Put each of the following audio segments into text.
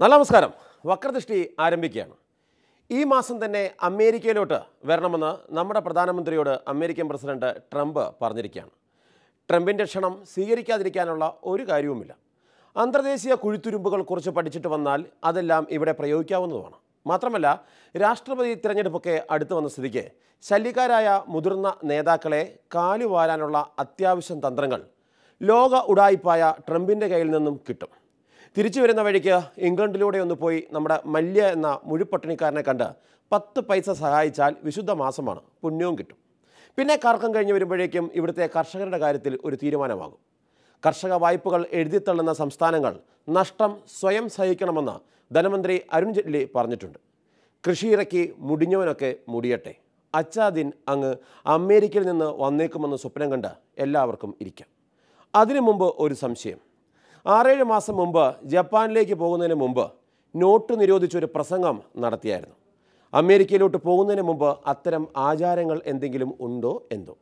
നല്ല നമസ്കാരം. വക്രദൃഷ്ടി ആരംഭിക്കുകയാണ്. ഈ മാസം തന്നെ അമേരിക്കയിലോട്ട് വരണമെന്ന് നമ്മുടെ പ്രധാനമന്ത്രിയോട് അമേരിക്കൻ പ്രസിഡന്റ് ട്രംപ് പറഞ്ഞിരിക്കുകയാണ്. ട്രംപിന്റെ ക്ഷണം സ്വീകരിക്കാതിരിക്കാനുള്ള ഒരു കാര്യവുമില്ല. അന്തർദേശീയ കുഴിത്തുരുമ്പുകൾ കുറിച്ച് പഠിച്ചിട്ട് വന്നാൽ അതെല്ലാം ഇവിടെ പ്രയോഗിക്കാവുന്നതുമാണ്. മാത്രമല്ല രാഷ്ട്രപതി തിരഞ്ഞെടുപ്പൊക്കെ അടുത്തു വന്ന സ്ഥിതിക്ക് ശല്യക്കാരായ മുതിർന്ന നേതാക്കളെ കാലുവാരാനുള്ള അത്യാവശ്യം തന്ത്രങ്ങൾ ലോക ഉടായിപ്പായ ട്രംപിന്റെ കയ്യിൽ നിന്നും കിട്ടും. തിരിച്ചു വരുന്ന വഴിക്ക് ഇംഗ്ലണ്ടിലൂടെ ഒന്ന് പോയി നമ്മുടെ മല്യ എന്ന മുഴുപട്ടിണിക്കാരനെ കണ്ട് പത്ത് പൈസ സഹായിച്ചാൽ വിശുദ്ധ മാസമാണ് പുണ്യവും കിട്ടും. പിന്നെ കറക്കം കഴിഞ്ഞ് വരുമ്പോഴേക്കും ഇവിടുത്തെ കർഷകരുടെ കാര്യത്തിൽ ഒരു തീരുമാനമാകും. കർഷക വായ്പകൾ എഴുതിത്തള്ളുന്ന സംസ്ഥാനങ്ങൾ നഷ്ടം സ്വയം സഹിക്കണമെന്ന് ധനമന്ത്രി അരുൺ ജെയ്റ്റ്ലി പറഞ്ഞിട്ടുണ്ട്. കൃഷിയിറക്കി മുടിഞ്ഞവനൊക്കെ മുടിയട്ടെ. അച്ചാദിൻ അങ്ങ് അമേരിക്കയിൽ നിന്ന് വന്നേക്കുമെന്ന് സ്വപ്നം കണ്ട് എല്ലാവർക്കും ഇരിക്കാം. അതിനു മുമ്പ് ഒരു സംശയം. ആറേഴ് മാസം മുമ്പ് ജപ്പാനിലേക്ക് പോകുന്നതിന് മുമ്പ് നോട്ട് നിരോധിച്ചൊരു പ്രസംഗം നടത്തിയായിരുന്നു. അമേരിക്കയിലോട്ട് പോകുന്നതിന് മുമ്പ് അത്തരം ആചാരങ്ങൾ എന്തെങ്കിലും ഉണ്ടോ എന്തോ?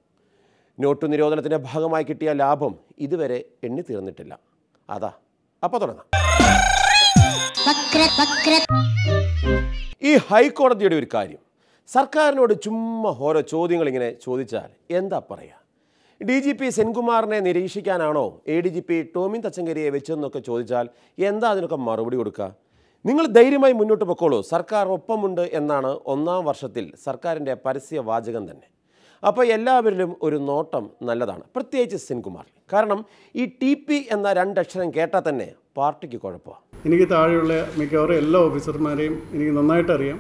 നോട്ട് നിരോധനത്തിന്റെ ഭാഗമായി കിട്ടിയ ലാഭം ഇതുവരെ എണ്ണി തീർന്നിട്ടില്ല അതാ അപ്പോൾ തുടങ്ങാം. ഈ ഹൈക്കോടതിയുടെ ഒരു കാര്യം. സർക്കാരിനോട് ചുമ്മാ ഓരോ ചോദ്യങ്ങൾ ഇങ്ങനെ ചോദിച്ചാൽ എന്താ പറയുക ഡി ജി പി സെൻകുമാറിനെ നിരീക്ഷിക്കാനാണോ A D G P Tomin തച്ചങ്കരിയെ വെച്ചതെന്നൊക്കെ ചോദിച്ചാൽ എന്താ അതിനൊക്കെ മറുപടി കൊടുക്കുക നിങ്ങൾ ധൈര്യമായി മുന്നോട്ട് പൊക്കോളൂ. സർക്കാർ ഒപ്പമുണ്ട് എന്നാണ് ഒന്നാം വർഷത്തിൽ സർക്കാരിന്റെ പരസ്യ വാചകം തന്നെ. അപ്പോൾ എല്ലാവരിലും ഒരു നോട്ടം നല്ലതാണ്. പ്രത്യേകിച്ച് സെൻകുമാർ. കാരണം ഈ ടി പി എന്ന രണ്ടക്ഷരം കേട്ടാൽ തന്നെ പാർട്ടിക്ക് കുഴപ്പമാണ് എനിക്ക് താഴെയുള്ള മിക്കവാറും എല്ലാ ഓഫീസർമാരെയും എനിക്ക് നന്നായിട്ട് അറിയാം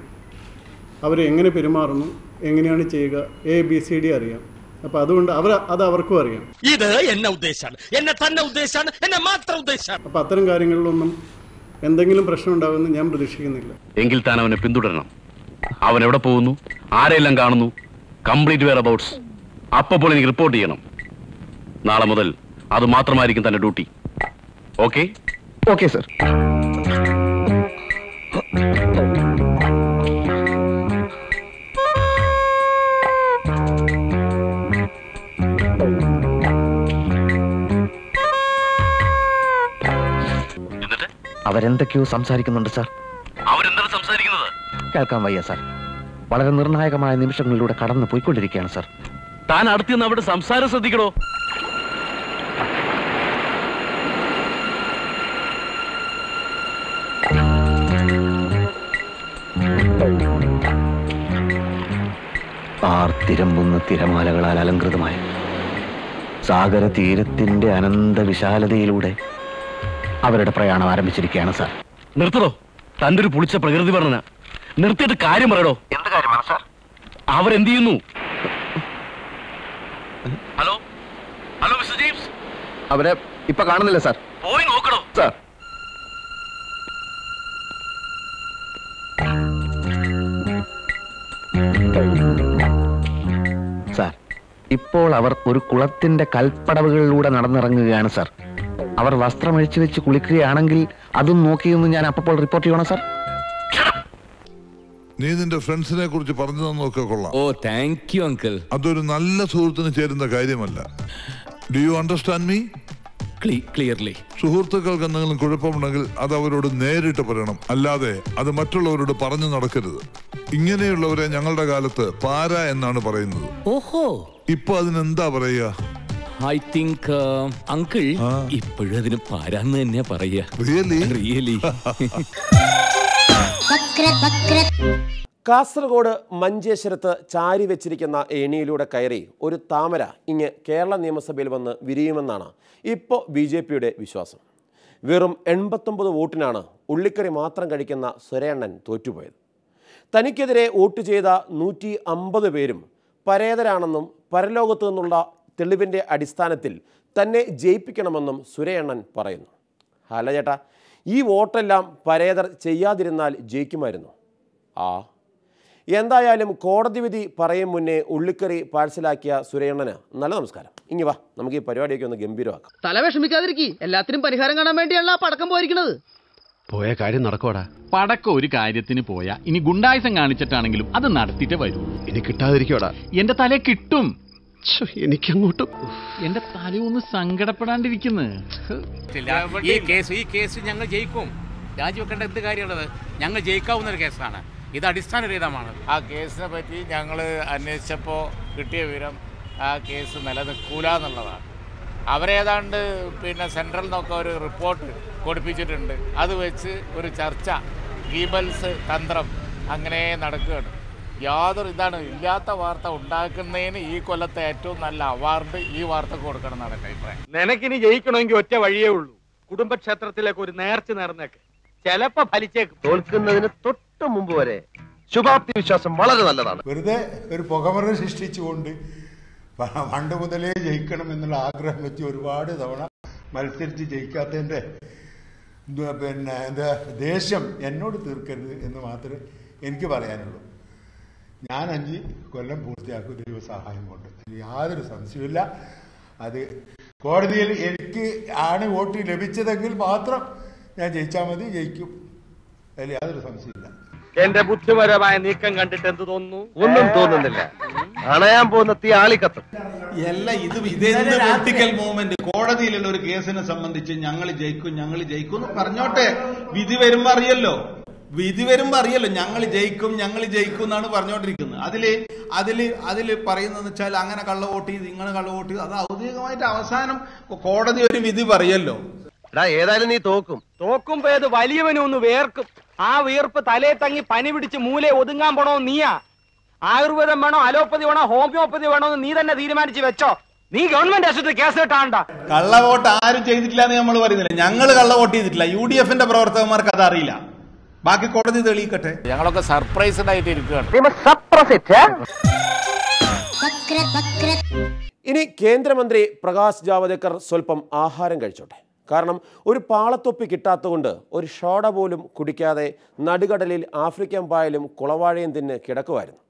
അവർ എങ്ങനെ പെരുമാറുന്നു എങ്ങനെയാണ് ചെയ്യുക എ ബി സി ഡി അറിയാം. അപ്പോൾ അതുകൊണ്ട് അവർ അത് അവർക്കും അറിയാം. ഇത് എന്നെ ഉദ്ദേശമാണ് എന്നെ തന്നെ ഉദ്ദേശമാണ് എന്നെ മാത്രം ഉദ്ദേശമാണ് അപ്പൊ അത്തരം കാര്യങ്ങളിലൊന്നും എന്തെങ്കിലും പ്രശ്നം ഉണ്ടാകുമെന്ന് ഞാൻ പ്രതീക്ഷിക്കുന്നില്ല. എങ്കിൽ താൻ അവനെ പിന്തുടരണം. അവൻ എവിടെ പോകുന്നു? ആരെല്ലാം കാണുന്നു? Complete whereabouts. അപ്പോൾ എനിക്ക് റിപ്പോർട്ട് ചെയ്യണം. നാളെ മുതൽ അത് മാത്രമായിരിക്കും തന്റെ ഡ്യൂട്ടി. ഓക്കെ? Okay sir. അവരെന്തൊക്കെയോ സംസാരിക്കുന്നുണ്ട് സാർ. അവരെന്താണ് സംസാരിക്കുന്നത്? കേൾക്കാൻ വയ്യ സാർ. വളരെ നിർണായകമായ നിമിഷങ്ങളിലൂടെ കടന്നു പോയിക്കൊണ്ടിരിക്കുകയാണ് സാർ. താൻ അടുത്തുനിന്ന് അവിടെ സംസാരം ശ്രദ്ധിക്കണോ? ആർത്തിരമ്പുന്ന തിരമാലകളാൽ അലങ്കൃതമായ സാഗര തീരത്തിന്റെ അനന്ത വിശാലതയിലൂടെ അവരുടെ പ്രയാണം ആരംഭിച്ചിരിക്കുകയാണ് സാർ. നിർത്തടോ. തന്റെ ഒരു പുളിച്ച പ്രകൃതി വർണന. നിർത്തിയിട്ട് കാര്യം പറയടോ. എന്ത് കാര്യമാണ് സാർ? അവരെന്ത് ചെയ്യുന്നു? ഹലോ? ഹലോ മിസ്റ്റർ ജെയിംസ് അവരെ ഇപ്പൊ കാണുന്നില്ല സാർ. പോയി നോക്കണോ സാർ. സാർ ഇപ്പോൾ അവർ ഒരു കുളത്തിന്റെ കൽപ്പടവുകളിലൂടെ നടന്നിറങ്ങുകയാണ് സാർ. അവർ വസ്ത്രമഴിച്ചു വെച്ച് കുളിക്കുകയാണെങ്കിൽ അതും നോക്കിയെന്ന് ഞാൻ അപ്പോൾ റിപ്പോർട്ട് ചെയ്യണം സാർ നീ നിന്റെ ഫ്രണ്ട്സിനെ കുറിച്ച് പറഞ്ഞു തന്നൊക്കെ കൊള്ളാം. ഓ താങ്ക് യു അങ്കിൾ അതൊരു നല്ല സുഹൃത്തിന് ചേരുന്ന കാര്യമല്ല. Do you understand me clearly സുഹൃത്തുക്കൾക്ക് എന്തെങ്കിലും കുഴപ്പമുണ്ടെങ്കിൽ അത് അവരോട് നേരിട്ട് പറയണം. അല്ലാതെ അത് മറ്റുള്ളവരോട് പറഞ്ഞു നടക്കരുത്. ഇങ്ങനെയുള്ളവരെ ഞങ്ങളുടെ കാലത്ത് പാര എന്നാണ് പറയുന്നത്. ഓഹോ. ഇപ്പൊ അതിനെന്താ പറയുക? ഐ തിങ്ക് അങ്കിൾ ഇപ്പോഴും അതിന് പാരാന്ന് തന്നെയാ പറയാ റിയലി കാസർഗോഡ് മഞ്ചേശ്വരത്ത് ചാരി വെച്ചിരിക്കുന്ന ഏണിയിലൂടെ കയറി ഒരു താമര ഇങ്ങ് കേരള നിയമസഭയിൽ വന്ന് വിരിയുമെന്നാണ് ഇപ്പോൾ ബി ജെ പിയുടെ വിശ്വാസം. വെറും എൺപത്തൊമ്പത് വോട്ടിനാണ് ഉള്ളിക്കറി മാത്രം കഴിക്കുന്ന സുരേണ്ണൻ തോറ്റുപോയത്. തനിക്കെതിരെ വോട്ട് ചെയ്ത നൂറ്റി അമ്പത് പേരും പരേതരാണെന്നും പരലോകത്തു നിന്നുള്ള തെളിവിന്റെ അടിസ്ഥാനത്തിൽ തന്നെ ജയിപ്പിക്കണമെന്നും സുരേണ്ണൻ പറയുന്നു. ഹല ചേട്ടാ ഈ വോട്ടെല്ലാം പരേതർ ചെയ്യാതിരുന്നാൽ ജയിക്കുമായിരുന്നു. ആ. എന്തായാലും കോടതി വിധി പറയും മുന്നേ ഉള്ളിക്കറി പാഴ്സലാക്കിയ സുരേണ്ണന് നല്ല നമസ്കാരം. ഇങ്ങി വാ നമുക്ക് ഈ പരിപാടിയൊക്കെ ഒന്ന് ഗംഭീരമാക്കാം. തല വിഷമിക്കാതിരിക്കി എല്ലാത്തിനും പരിഹാരം കാണാൻ വേണ്ടിയാണ് ആ പടക്കം പോയിരിക്കുന്നത്. പോയ കാര്യം നടക്കോടാ പടക്കം ഒരു കാര്യത്തിന് പോയാ ഇനി ഗുണ്ടായുസം കാണിച്ചിട്ടാണെങ്കിലും അത് നടത്തിയിട്ട് വരൂ. ഇനി കിട്ടാതിരിക്കോടാ എന്റെ തല കിട്ടും. എനിക്കങ്ങോട്ടും എന്റെ തലയൊന്ന് സങ്കടപ്പെടാണ്ടിരിക്കുന്നത് ഈ കേസ് ഈ കേസ് ഞങ്ങൾ ജയിക്കും. രാജിവെക്കേണ്ട എന്ത് കാര്യമുള്ളത്? ഞങ്ങൾ ജയിക്കാവുന്ന ഒരു കേസാണ്. ഇത് അടിസ്ഥാനരഹിതമാണ്. ആ കേസിനെ പറ്റി ഞങ്ങൾ അന്വേഷിച്ചപ്പോൾ കിട്ടിയ വിവരം ആ കേസ് നിലനിൽക്കൂല എന്നുള്ളതാണ്. അവരേതാണ്ട് പിന്നെ സെൻട്രൽ നിന്നൊക്കെ ഒരു റിപ്പോർട്ട് കൊടുപ്പിച്ചിട്ടുണ്ട്. അത് വെച്ച് ഒരു ചർച്ച ഗീബൽസ് തന്ത്രം അങ്ങനെ നടക്കുകയാണ്. യാതൊരു ഇതാണ് ഇല്ലാത്ത വാർത്ത ഉണ്ടാക്കുന്നതിന് ഈ കൊല്ലത്തെ ഏറ്റവും നല്ല അവാർഡ് ഈ വാർത്തക്ക് കൊടുക്കണം എന്നാണ് എന്റെ അഭിപ്രായം. നിനക്കിനി ജയിക്കണമെങ്കിൽ ഒറ്റ വഴിയേ ഉള്ളൂ. കുടുംബക്ഷേത്രത്തിലേക്ക് ഒരു നേർച്ച നേർന്നേക്ക് ചിലപ്പോ ഫലിച്ചേക്കും. തോൽക്കുന്നതിന് തൊട്ട് മുമ്പ് വരെ ശുഭാപ്തി വിശ്വാസം വളരെ നല്ലതാണ്. വെറുതെ ഒരു പുകമറ സൃഷ്ടിച്ചുകൊണ്ട് പണ്ട് മുതലേ ജയിക്കണം എന്നുള്ള ആഗ്രഹം വെച്ച് ഒരുപാട് തവണ മത്സരിച്ച് ജയിക്കാത്തതിന്റെ എന്തുവാ പിന്നെ എന്താ ദേഷ്യം എന്നോട് തീർക്കരുത് എന്ന് മാത്രമേ എനിക്ക് പറയാനുള്ളൂ. ഞാൻ അഞ്ച് കൊല്ലം പൂർത്തിയാക്കും ദൈവ സഹായം കൊണ്ട്. യാതൊരു സംശയമില്ല അത് കോടതിയിൽ എനിക്ക് ആണ് വോട്ട് ലഭിച്ചതെങ്കിൽ മാത്രം ഞാൻ ജയിച്ചാൽ മതി ജയിക്കും. അതിൽ യാതൊരു സംശയമില്ല എന്റെ ബുദ്ധിപരമായ നീക്കം കണ്ടിട്ട് എന്ത് തോന്നുന്നു? ഒന്നും തോന്നുന്നില്ല. അണയാൻ പോകുന്ന തീ ആളിക്കത്തും അല്ല ഇത് ഇതെന്ത് പൊളിറ്റിക്കൽ മൂവ്മെന്റ് കോടതിയിലുള്ള ഒരു കേസിനെ സംബന്ധിച്ച് ഞങ്ങൾ ജയിക്കും ഞങ്ങൾ ജയിക്കും എന്ന് പറഞ്ഞോട്ടെ. വിധി വരുമ്പോ അറിയല്ലോ. വിധി വരുമ്പോ അറിയല്ലോ ഞങ്ങൾ ജയിക്കും ഞങ്ങൾ ജയിക്കും എന്നാണ് പറഞ്ഞുകൊണ്ടിരിക്കുന്നത് അതിൽ അതിൽ അതിൽ പറയുന്നതെന്ന് വെച്ചാൽ അങ്ങനെ കള്ള വോട്ട് ചെയ്ത് ഇങ്ങനെ കള്ള വോട്ട് ചെയ്ത് അത് ഔദ്യോഗികമായിട്ട് അവസാനം കോടതി ഒരു വിധി പറയല്ലോ. ഏതായാലും നീ തോക്കും. തോക്കുമ്പോ ഏത് വലിയവനും ഒന്ന് വേർക്കും. ആ വീർപ്പ് തലേ തങ്ങി പനി പിടിച്ച് മൂലെ ഒതുങ്ങാൻ പോണോ നീയാ? ആയുർവേദം വേണോ അലോപ്പതി വേണോ ഹോമിയോപ്പതി വേണോ എന്ന് നീ തന്നെ തീരുമാനിച്ച് വെച്ചോ? നീ ഗവൺമെന്റ് ആശുപത്രി കേസ് കേട്ടാണ്ട. കള്ള വോട്ട് ആരും ചെയ്തിട്ടില്ല എന്ന് നമ്മൾ പറയുന്നില്ല. ഞങ്ങൾ കള്ള വോട്ട് ചെയ്തിട്ടില്ല. യു ഡി എഫിന്റെ പ്രവർത്തകന്മാർക്ക് അത് അറിയില്ല ബാക്കി കോടതി തെളിയിക്കട്ടെ. ഞങ്ങളൊക്കെ സർപ്രൈസ്ഡ് ആയിട്ട് ഇരിക്കുകയാണ് ഇനി കേന്ദ്രമന്ത്രി പ്രകാശ് ജാവദേക്കർ സ്വല്പം ആഹാരം കഴിച്ചോട്ടെ. കാരണം ഒരു പാളത്തൊപ്പി കിട്ടാത്തതുകൊണ്ട് ഒരു ഷോട പോലും കുടിക്കാതെ നടുകടലിൽ ആഫ്രിക്കൻ പായലും കുളവാഴയും തിന്ന് കിടക്കുമായിരുന്നു.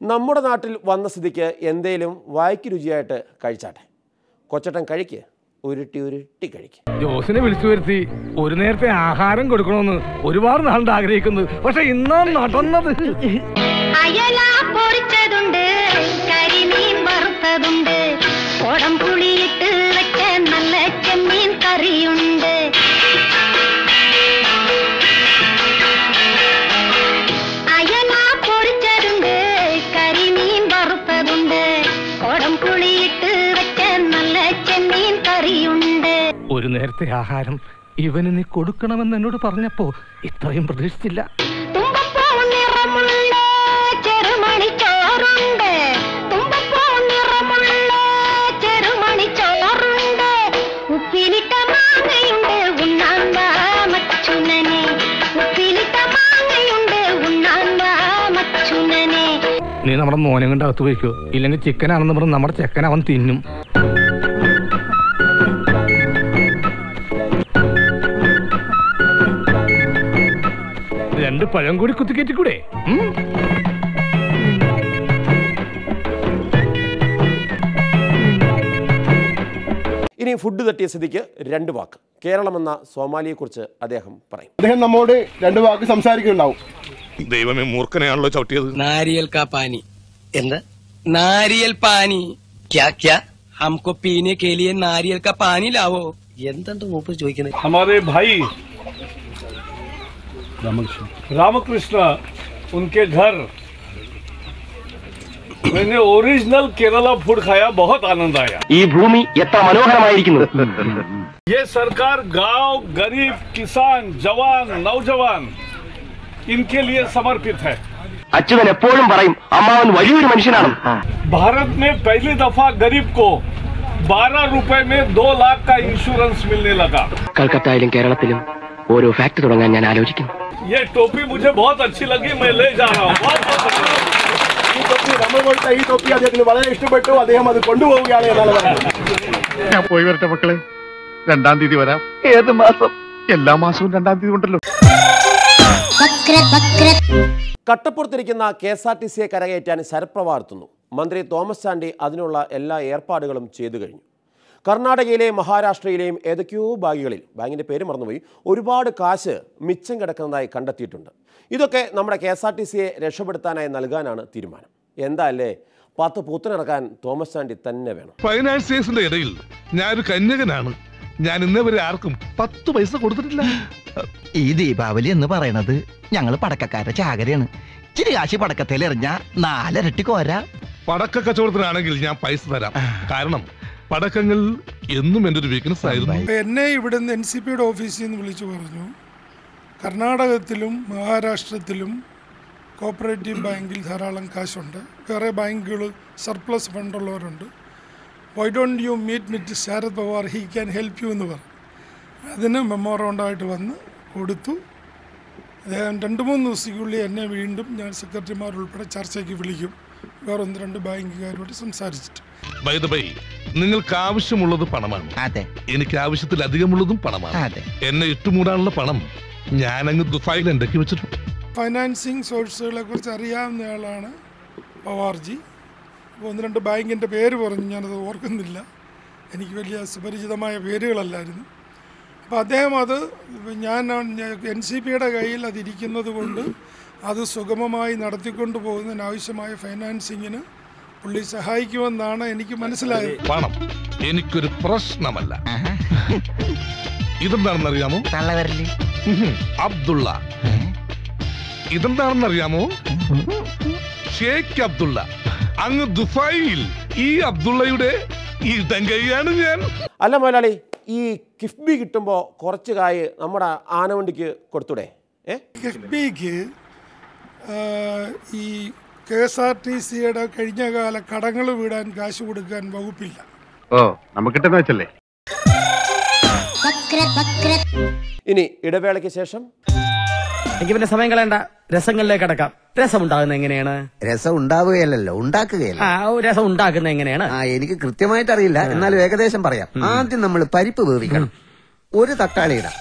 നമ്മുടെ നാട്ടിൽ വന്ന സ്ഥിതിക്ക് എന്തേലും വായ്ക്ക് രുചിയായിട്ട് കഴിച്ചാട്ടെ. കൊച്ചട്ടൻ കഴിക്ക്. ഉരുട്ടി ഉരുട്ടി കഴിക്കും. ജോസിനെ വിളിച്ചു വരുത്തി ഒരു നേരത്തെ ആഹാരം കൊടുക്കണമെന്ന് ഒരുപാട് നാളുണ്ട് ആഗ്രഹിക്കുന്നത്. പക്ഷെ ഇന്നാ നടന്നത്. അയല പൊരിച്ചതുണ്ട് കരിമീൻ വറുത്തതുണ്ട് കോടം പുളിയിട്ട് നേരത്തെ ആഹാരം ഇവന് നീ കൊടുക്കണമെന്ന് എന്നോട് പറഞ്ഞപ്പോ ഇത്രയും പ്രതീക്ഷിച്ചില്ല. നീ നമ്മുടെ മോനെ കൊണ്ട് അകത്ത് പോയിക്കോ. ഇല്ലെങ്കിൽ ചിക്കനാണെന്ന് പറഞ്ഞ് നമ്മുടെ ചെക്കൻ അവൻ തിന്നും. രണ്ട് പഴം കൂടി കുത്തിക്കേറ്റിക്കൂടെ ഇനി ഫുഡ് തട്ടിയ സ്ഥിതിക്ക് രണ്ട് വാക്ക്. കേരളം എന്ന സോമാലിയെക്കുറിച്ച് അദ്ദേഹം പറയും. അദ്ദേഹം നമ്മോട് രണ്ട് വാക്ക് സംസാരിക്കുന്നുണ്ടാവും. ദൈവമേ മൂർഖനെയാണല്ലോ ചവിട്ടിയത്. നാരിയൽ കാപ്പാനി പാനി. എന്താ? നാരിയൽ പാനി. ക്യാ ക്യാ? ഹംകോ പീനെ കെ നാരിയൽ കാ പാനി ലാവോ? എന്തെന്ത് മൂപ്പ് ചോദിക്കുന്നത് ഹമാരേ ഭായി रामकृष्ण उनके घर मैंने ओरिजिनल केरला फूड खाया बहुत आनंद आया ഈ ഭൂമി എത്ര മനോഹരമായിരിക്കുന്നു ये सरकार गांव गरीब किसान जवान नौजवान इनके लिए समर्पित है അച്യുതൻ എപ്പോഴും പറയും അമ്മാവൻ വലിയൊരു മനുഷ്യനാണ് भारत में पहली दफा गरीब को 12 रुपए में दो लाख का इंश्योरेंस मिलने लगा കൽക്കത്തയിലും കേരളത്തിലും ഓരോ ഫാക്ടറി തുടങ്ങാൻ ഞാൻ ആലോചിക്കുന്നു ये टोपी मुझे बहुत अच्छी लगी मैं ले जा रहा हूँ बहुत बहुत धन्यवाद। ഈ തൊപ്പി നമ്മൾ കൊടുത്ത ഈ തൊപ്പി അദ്ദേഹത്തിന് വളരെ ഇഷ്ടപ്പെട്ടു അദ്ദേഹം അത് കൊണ്ടുപോവുകയാണ് എന്നാണ് പറയുന്നത് ഞാൻ പോയി വരട്ടെ മക്കളെ രണ്ടാം തീയതി വരാം ഏത് മാസം എല്ലാ മാസവും രണ്ടാം തീയതി ഉണ്ടല്ലോ കട്ടപ്പുറത്തിരിക്കുന്ന കെ എസ് ആർ ടി സിയെ കരകയറ്റാൻ ശരപ്രവാർത്തുന്നു മന്ത്രി തോമസ് ചാണ്ടി അതിനുള്ള എല്ലാ ഏർപ്പാടുകളും ചെയ്തു കഴിഞ്ഞു കർണാടകയിലെയും മഹാരാഷ്ട്രയിലെയും ഏതൊക്കെയോ ബാഗുകളിൽ ബാങ്കിന്റെ പേര് മറന്നുപോയി ഒരുപാട് കാശ് മിച്ചം കിടക്കുന്നതായി കണ്ടെത്തിയിട്ടുണ്ട്. ഇതൊക്കെ നമ്മുടെ കെ എസ് ആർ ടി സിയെ രക്ഷപ്പെടുത്താനായി നൽകാനാണ് തീരുമാനം. എന്താ അല്ലേ പത്ത് പൂത്തിനിറക്കാൻ തോമസ് ചാണ്ടി തന്നെ വേണം. ഫൈനാൻസിയേഴ്സിന്റെ ഇടയിൽ ഞാനൊരു കന്യകനാണ്. ഞാൻ ഇന്നവരെ ആർക്കും പത്ത് പൈസ കൊടുത്തിട്ടില്ല. ഈ ദീപാവലി എന്ന് പറയുന്നത് ഞങ്ങൾ പടക്കക്കാരുടെ ചാകരയാണ്. ഇച്ചിരി കാശി പടക്കത്തിൽ എറിഞ്ഞ നാലരട്ടി കോര. പടക്ക കച്ചവടത്തിനാണെങ്കിൽ ഞാൻ പൈസ തരാം. കാരണം പടക്കങ്ങൾ എന്നും എന്റെ ഒരു വീക്ക്നെസ് ആയിരുന്നു. എന്നെ ഇവിടുന്ന് എൻ സി പിയുടെ ഓഫീസിൽ നിന്ന് വിളിച്ചു പറഞ്ഞു. കർണാടകത്തിലും മഹാരാഷ്ട്രത്തിലും കോപ്പറേറ്റീവ് ബാങ്കിൽ ധാരാളം കാശുണ്ട്. വേറെ ബാങ്കുകൾ surplus ഫണ്ടുള്ളവരുണ്ട് why don't you meet meet Sharad Pawar he can help you എന്ന് പറഞ്ഞു. അതിന് മെമ്മോറോണ്ടായിട്ട് വന്ന് കൊടുത്തു. അദ്ദേഹം രണ്ട് മൂന്ന് ദിവസത്തിനുള്ളിൽ എന്നെ വീണ്ടും ഞാൻ സെക്രട്ടറിമാർ ഉൾപ്പെടെ ചർച്ചയ്ക്ക് വിളിക്കും. വേറൊന്ന് രണ്ട് ബാങ്കുകാരോട് സംസാരിച്ചിട്ട്. ബൈ ദ ബൈ നിങ്ങൾക്ക് ആവശ്യമുള്ളത് പണമാണ്. അതെ. എനിക്ക് ആവശ്യത്തിലധികമുള്ളതും പണമാണ്. അതെ. എന്നെ ഇട്ടുമൂടാനുള്ള പണം ഞാൻ അങ്ങ് ദുഫായിൽ ഉണ്ടാക്കി വെച്ചിട്ടുണ്ട്. ഫൈനാൻസിങ് സോഴ്സുകളെ കുറിച്ച് അറിയാവുന്നയാളാണ് പവാർജി. അപ്പോൾ ഒന്ന് രണ്ട് ബാങ്കിന്റെ പേര് പറഞ്ഞു ഞാനത് ഓർക്കുന്നില്ല. എനിക്ക് വലിയ സുപരിചിതമായ പേരുകളല്ലായിരുന്നു. അപ്പോൾ അദ്ദേഹം അത് ഞാൻ എൻ സി പിയുടെ കയ്യിൽ അതിരിക്കുന്നത് കൊണ്ട് അത് സുഗമമായി നടത്തിക്കൊണ്ട് പോകുന്നതിനാവശ്യമായ ഫൈനാൻസിങ്ങിന് പുള്ളി സഹായിക്കുമെന്നാണ് എനിക്ക് മനസ്സിലായത്. പണം. എനിക്കൊരു പ്രശ്നമല്ല. ഇതെന്താണെന്ന് അറിയാമോ ഉഹും, അബ്ദുള്ള. ഇതെന്താണെന്ന് അറിയാമോ ഷേഖ് അബ്ദുള്ള. അങ്ങ് ദുബായിൽ ഈ അബ്ദുള്ളയുടെ ഈ തങ്കയാണ് ഞാൻ. അല്ല മുതലാളി ഈ കിഫ്ബി കിട്ടുമ്പോൾ കുറച്ച് കായ് നമ്മുടെ ആനവണ്ടിക്ക് കൊടുത്തൂടെ? കിഫ്ബിക്ക് ഈ കെ എസ് ആർ ടി സിയുടെ കഴിഞ്ഞ കാല കടങ്ങൾ വീടാൻ കാശ് കൊടുക്കാൻ വകുപ്പില്ല. ഓ നമുക്ക് വെച്ചല്ലേ? ഇനി ഇടവേളയ്ക്ക് ശേഷം എനിക്ക് പിന്നെ സമയം കളയണ്ട. രസങ്ങളിലേക്ക് അടക്കാം രസം ഉണ്ടാകുന്ന എങ്ങനെയാണ്? രസം ഉണ്ടാവുകയല്ലല്ലോ ഉണ്ടാക്കുകയല്ല? ആ രസം ഉണ്ടാക്കുന്ന എങ്ങനെയാണ്? ആ എനിക്ക് കൃത്യമായിട്ട് അറിയില്ല എന്നാലും ഏകദേശം പറയാം. ആദ്യം നമ്മൾ പരിപ്പ് വേവിക്കണം. ഒരു തക്കാളി ഇടാം.